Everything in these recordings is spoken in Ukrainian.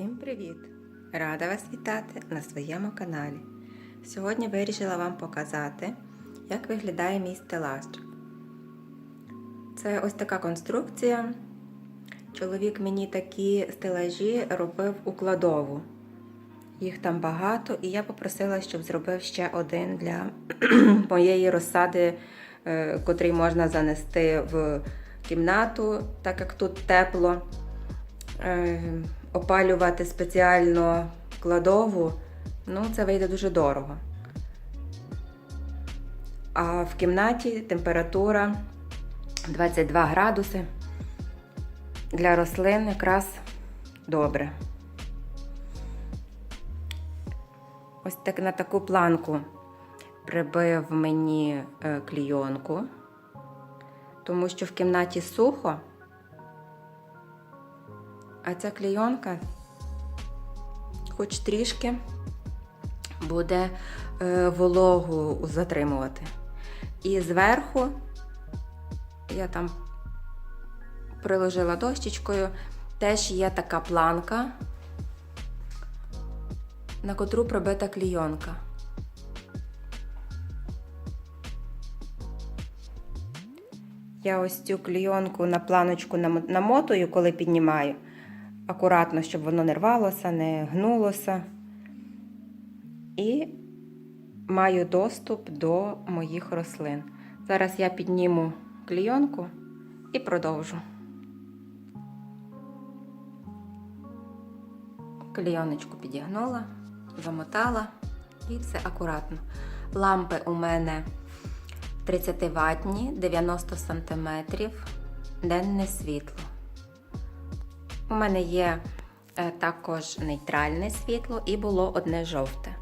Всім привіт! Рада вас вітати на своєму каналі. Сьогодні вирішила вам показати, як виглядає мій стелаж. Це ось така конструкція. Чоловік мені такі стелажі робив у кладову. Їх там багато, і я попросила, щоб зробив ще один для моєї розсади, е, котрий можна занести в кімнату, так як тут тепло. Опалювати спеціально кладову, ну, це вийде дуже дорого. А в кімнаті температура 22 градуси. Для рослин якраз добре. Ось так на таку планку прибив мені е, клійонку, тому що в кімнаті сухо, а ця клійонка хоч трішки буде е, вологу затримувати. І зверху я там приложила дощечкою, теж є така планка, на котру прибита клійонка. Я ось цю клійонку на планочку нам- намотую, коли піднімаю. Акуратно, щоб воно не рвалося, не гнулося. І маю доступ до моїх рослин. Зараз я підніму клійонку і продовжу. Клійоночку підігнула, замотала і все акуратно. Лампи у мене 30 ватні, 90 см, денне світло. У мене є е, також нейтральне світло і було одне жовте.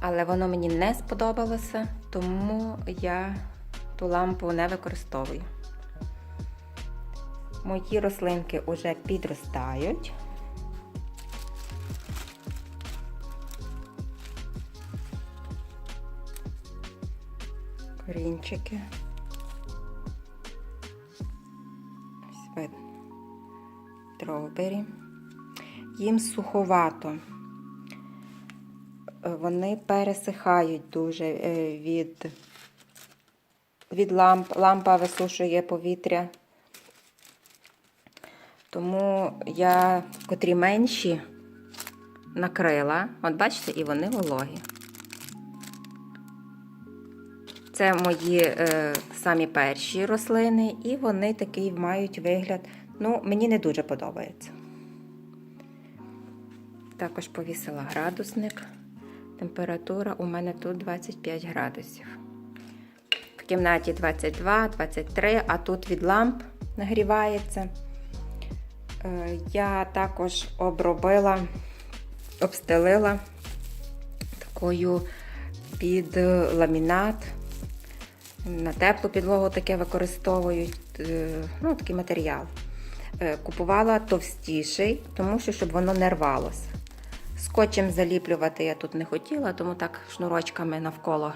Але воно мені не сподобалося, тому я ту лампу не використовую. Мої рослинки вже підростають. Корінчики. Стровбері. Їм суховато. Вони пересихають дуже е, від, від ламп. Лампа висушує повітря. Тому я, котрі менші, накрила. От бачите, і вони вологі. Це мої е, самі перші рослини, і вони такий мають вигляд. Ну, мені не дуже подобається. Також повісила градусник. Температура у мене тут 25 градусів. В кімнаті 22, 23, а тут від ламп нагрівається. Е, Я також обробила, обстелила такою під ламінат. На теплу підлогу таке використовують, е, ну, такий матеріал. Е, Купувала товстіший, тому що щоб воно не рвалося. Скотчем заліплювати я тут не хотіла, тому так шнурочками навколо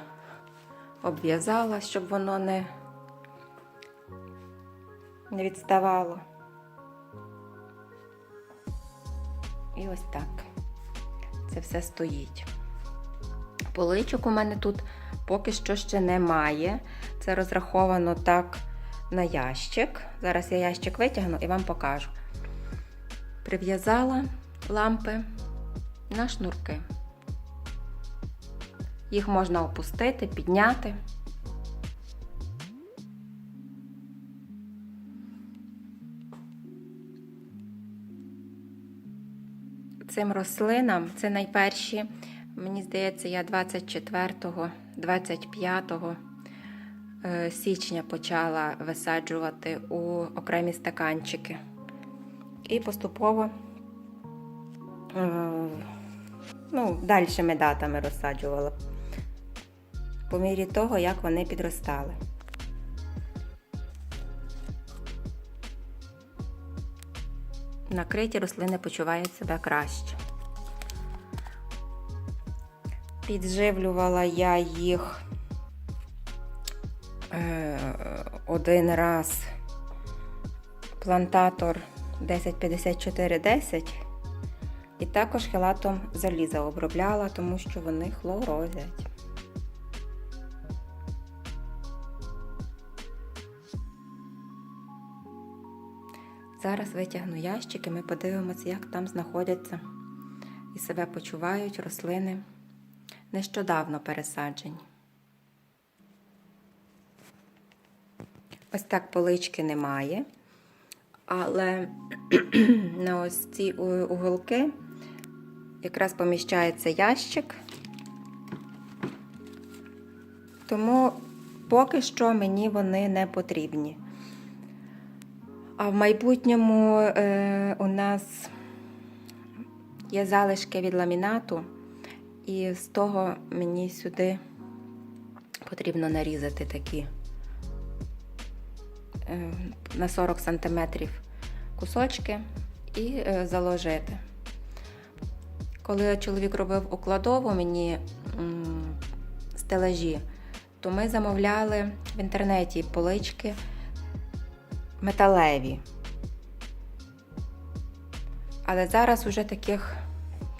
обв'язала, щоб воно не, не відставало. І ось так. Це все стоїть. Поличок у мене тут поки що ще немає. Це розраховано так на ящик. Зараз я ящик витягну і вам покажу. Прив'язала лампи на шнурки. Їх можна опустити, підняти. Цим рослинам це найперші, мені здається, я 24-го, 25-го е, січня почала висаджувати у окремі стаканчики. І поступово е, ну, дальшими датами розсаджувала. По мірі того, як вони підростали. Накриті рослини почувають себе краще. Підживлювала я їх е, один раз плантатор 105410 І також хелатом заліза обробляла, тому що вони хлорозять. Зараз витягну ящик і ми подивимося, як там знаходяться і себе почувають рослини нещодавно пересаджені. Ось так полички немає, але на ось ці уголки якраз поміщається ящик. Тому поки що мені вони не потрібні. А в майбутньому е, у нас є залишки від ламінату, і з того мені сюди потрібно нарізати такі на 40 см кусочки і е, заложити. Коли чоловік робив укладову мені стелажі, то ми замовляли в інтернеті полички металеві. Але зараз уже таких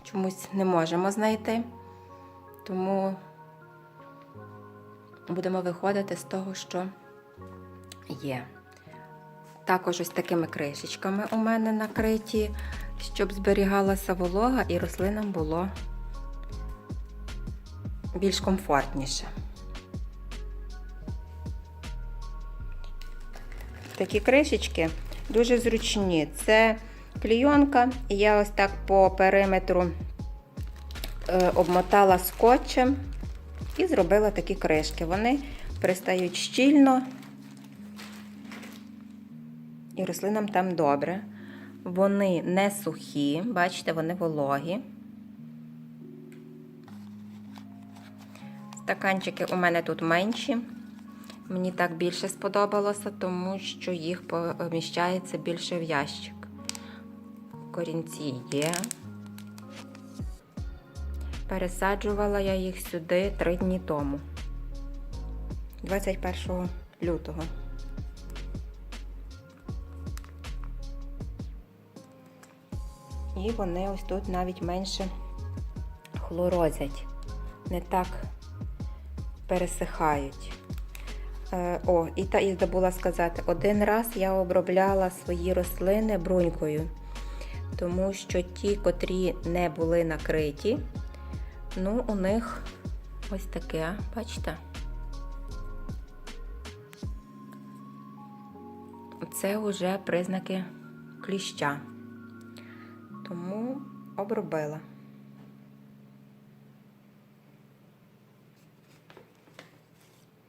чомусь не можемо знайти, тому будемо виходити з того, що є. Також ось такими кришечками у мене накриті, щоб зберігалася волога і рослинам було більш комфортніше. Такі кришечки дуже зручні. Це клійонка, і я ось так по периметру е, обмотала скотчем і зробила такі кришки. Вони пристають щільно, і рослинам там добре. Вони не сухі, бачите, вони вологі. Стаканчики у мене тут менші. Мені так більше сподобалося, тому що їх поміщається більше в ящик. Корінці є. Пересаджувала я їх сюди три дні тому, 21 лютого. І вони ось тут навіть менше хлорозять, не так пересихають. Е, О, і та і забула сказати, один раз я обробляла свої рослини брунькою, тому що ті, котрі не були накриті, ну, у них ось таке, бачите? Це вже признаки кліща. Тому обробила.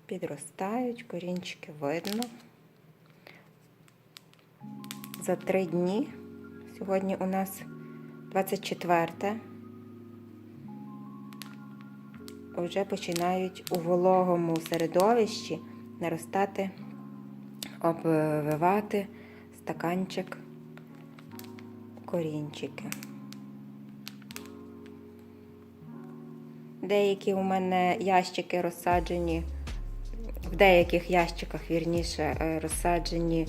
Підростають, корінчики видно. За три дні, сьогодні у нас 24, вже починають у вологому середовищі наростати, обвивати стаканчик корінчики. Деякі у мене ящики розсаджені, в деяких ящиках, вірніше, е, розсаджені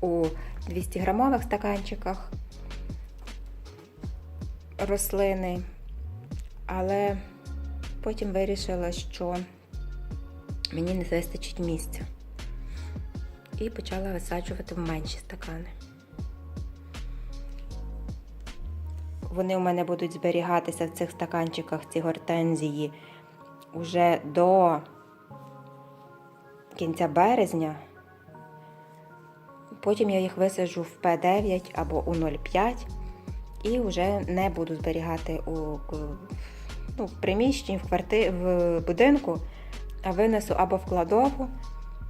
у 200 грамових стаканчиках рослини, але потім вирішила, що мені не вистачить місця. І почала висаджувати в менші стакани. Вони у мене будуть зберігатися в цих стаканчиках, ці гортензії, уже до кінця березня. Потім я їх висаджу в П9 або у 0,5 і вже не буду зберігати у ну, в приміщенні, в, кварти... в будинку, а винесу або в кладову,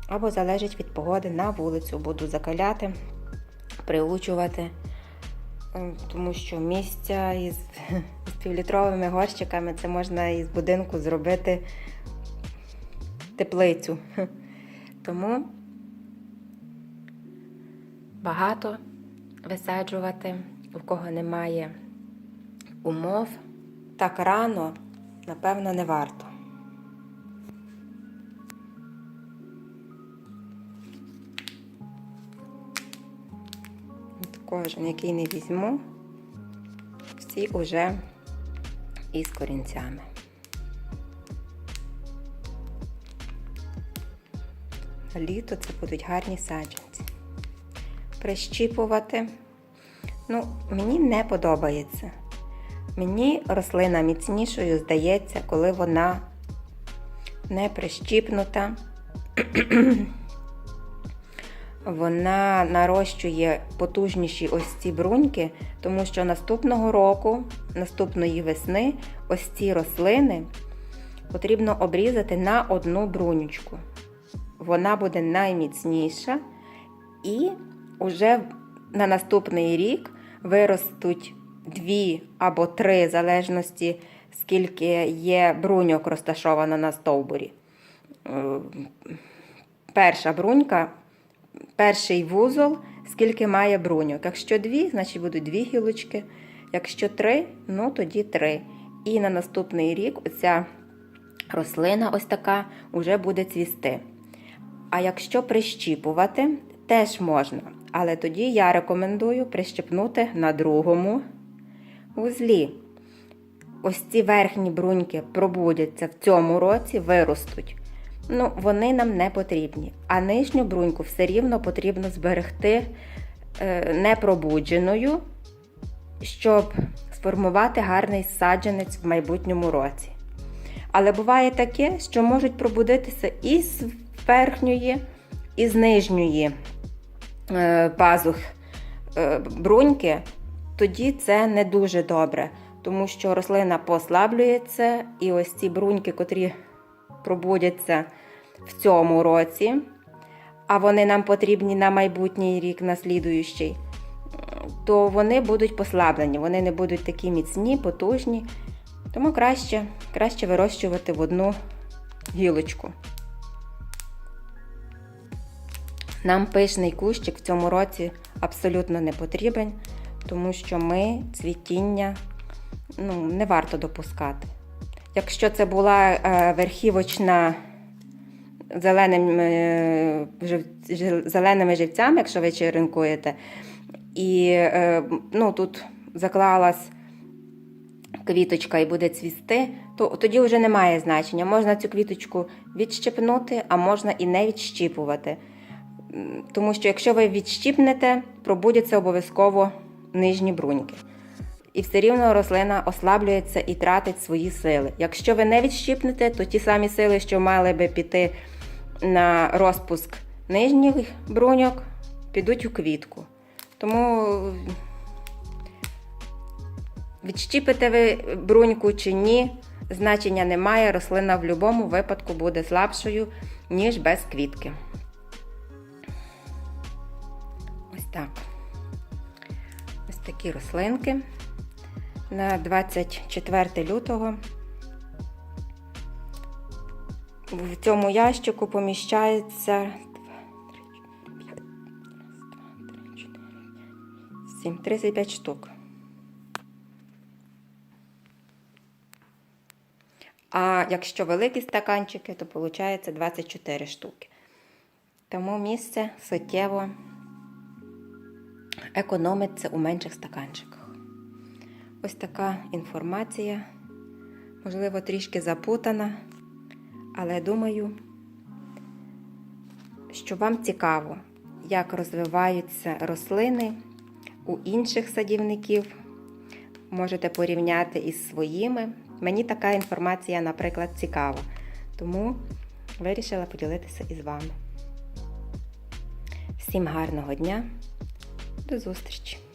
або залежить від погоди на вулицю. Буду закаляти, приучувати. Ем, тому що місця із, з півлітровими горщиками це можна із будинку зробити теплицю. Тому багато висаджувати, у кого немає умов, так рано, напевно, не варто. Кожен, який не візьму, всі уже із корінцями. Літо це будуть гарні саджанці. Прищіпувати. Ну, мені не подобається. Мені рослина міцнішою здається, коли вона не прищіпнута. Вона нарощує потужніші ось ці бруньки, тому що наступного року, наступної весни, ось ці рослини потрібно обрізати на одну брунючку. Вона буде найміцніша, і вже на наступний рік виростуть дві або три, в залежності, скільки є бруньок розташовано на стовбурі. Е, Перша брунька, перший вузол, скільки має бруньок. Якщо дві, значить будуть дві гілочки. Якщо три, ну тоді три. І на наступний рік оця рослина ось така вже буде цвісти. А якщо прищіпувати, теж можна. Але тоді я рекомендую прищепнути на другому вузлі. Ось ці верхні бруньки пробудяться в цьому році, виростуть. Ну, вони нам не потрібні. А нижню бруньку все рівно потрібно зберегти е, непробудженою, щоб сформувати гарний саджанець в майбутньому році. Але буває таке, що можуть пробудитися і з верхньої, і з нижньої е, пазух е, бруньки, тоді це не дуже добре, тому що рослина послаблюється, і ось ці бруньки, котрі пробудяться в цьому році, а вони нам потрібні на майбутній рік, на слідуючий, то вони будуть послаблені, вони не будуть такі міцні, потужні. Тому краще, краще вирощувати в одну гілочку. Нам пишний кущик в цьому році абсолютно не потрібен, тому що ми цвітіння ну, не варто допускати. Якщо це була е, верхівочна зеленим, е, зеленими живцями, якщо ви черенкуєте, і е, ну, тут заклалась квіточка і буде цвісти, то тоді вже немає значення. Можна цю квіточку відщипнути, а можна і не відщіпувати. Тому що якщо ви відщіпнете, пробудяться обов'язково нижні бруньки. І все рівно рослина ослаблюється і тратить свої сили. Якщо ви не відщіпнете, то ті самі сили, що мали би піти на розпуск нижніх бруньок, підуть у квітку. Тому Відщіпите ви бруньку чи ні, значення немає. Рослина в будь-якому випадку буде слабшою, ніж без квітки. Ось так. Ось такі рослинки. На 24 лютого в цьому ящику поміщається 7, 35 штук. А якщо великі стаканчики, то виходить 24 штуки. Тому місце суттєво економиться у менших стаканчиках. Ось така інформація, можливо, трішки запутана, але думаю, що вам цікаво, як розвиваються рослини у інших садівників. Можете порівняти із своїми. Мені така інформація, наприклад, цікава, тому вирішила поділитися із вами. Всім гарного дня, до зустрічі!